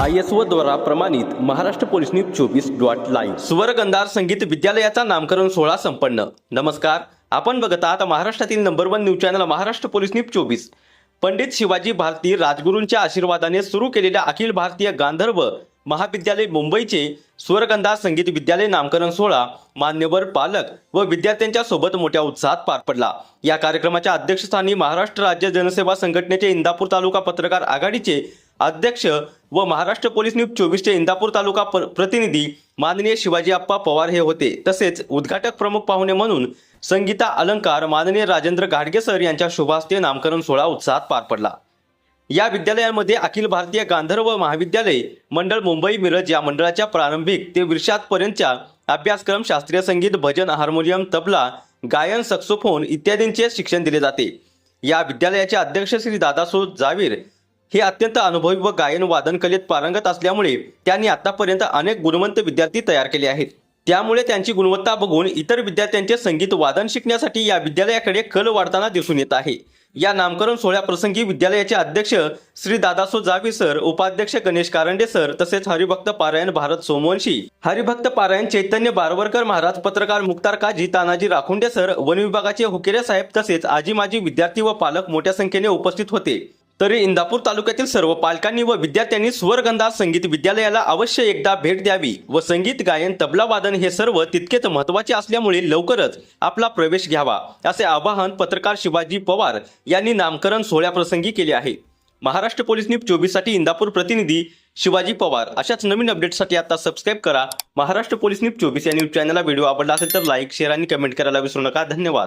I S O द्वारा प्रमाणित Maharashtra police news चोवीस डॉट लाईव्ह. स्वरगंधार संगीत विद्यालयाचा नामकरण सोहळा संपन्न. नमस्कार आपण बघत आहात महाराष्ट्रातील number one news channel Maharashtra police news चोवीस. पंडित शिवाजी भारती राजगुरूंच्या आशीर्वादाने सुरू केलेल्या अखिल भारतीय गांधर्व महाविद्यालय मुंबईचे स्वरगंधार संगीत विद्यालय नामकरण सोहळा मान्यवर पालक व विद्यार्थ्यांच्या सोबत मोठ्या उत्साहात पार पडला. या कार्यक्रमाच्या अध्यक्षस्थानी महाराष्ट्र राज्य जनसेवा संघटनेचे इंदापूर तालुका पत्रकार आघाडीचे अध्यक्ष व महाराष्ट्र पोलीस न्यूज चोवीसचे इंदापूर तालुका प्रतिनिधी माननीय शिवाजी आप्पा पवार हे होते. तसेच उद्घाटक प्रमुख पाहुणे म्हणून संगीता अलंकार माननीय राजेंद्र गाडगेसर यांच्या शुभास्ते नामकरण सोहळा उत्साहात पार पडला. या विद्यालयामध्ये अखिल भारतीय गांधर्व महाविद्यालय मंडळ मुंबई मिरज या मंडळाच्या प्रारंभिक ते विरशातपर्यंतच्या अभ्यासक्रम शास्त्रीय संगीत भजन हार्मोनियम तबला गायन सक्सोफोन इत्यादींचे शिक्षण दिले जाते. या विद्यालयाचे अध्यक्ष श्री दादासो जावीर हे अत्यंत अनुभवी व गायन वादन कलेत पारंगत असल्यामुळे त्यांनी आतापर्यंत अनेक गुणवंत विद्यार्थी तयार केले आहेत. त्यामुळे त्यांची गुणवत्ता बघून इतर विद्यार्थ्यांचे संगीत वादन शिकण्यासाठी या विद्यालयाकडे कल वाढताना दिसून येत आहे. या नामकरण सोहळ्याप्रसंगी विद्यालयाचे अध्यक्ष श्री दादासो जावी सर उपाध्यक्ष गणेश कारंडे सर तसेच हरिभक्त पारायण भारत सोमवंशी हरिभक्त पारायण चैतन्य बारवरकर महाराज पत्रकार मुक्तार काजी तानाजी राखुंडे सर वन विभागाचे हुकेरे साहेब तसेच आजी माजी विद्यार्थी व पालक मोठ्या संख्येने उपस्थित होते. तरी इंदापूर तालुक्यातील सर्व पालकांनी व विद्यार्थ्यांनी स्वरगंधा संगीत विद्यालयाला अवश्य एकदा भेट द्यावी व संगीत गायन तबला वादन हे सर्व तितकेच महत्त्वाचे असल्यामुळे लवकरच आपला प्रवेश घ्यावा असे आवाहन पत्रकार शिवाजी पवार यांनी नामकरण सोहळ्याप्रसंगी केले आहे. महाराष्ट्र पोलीस न्यूज चोवीससाठी इंदापूर प्रतिनिधी शिवाजी पवार. अशाच नवीन अपडेटसाठी आता सबस्क्राईब करा. महाराष्ट्र पोलीस न्यूज चोवीस या न्यूज चॅनलला व्हिडिओ आवडला असेल तर लाईक शेअर आणि कमेंट करायला विसरू नका. धन्यवाद.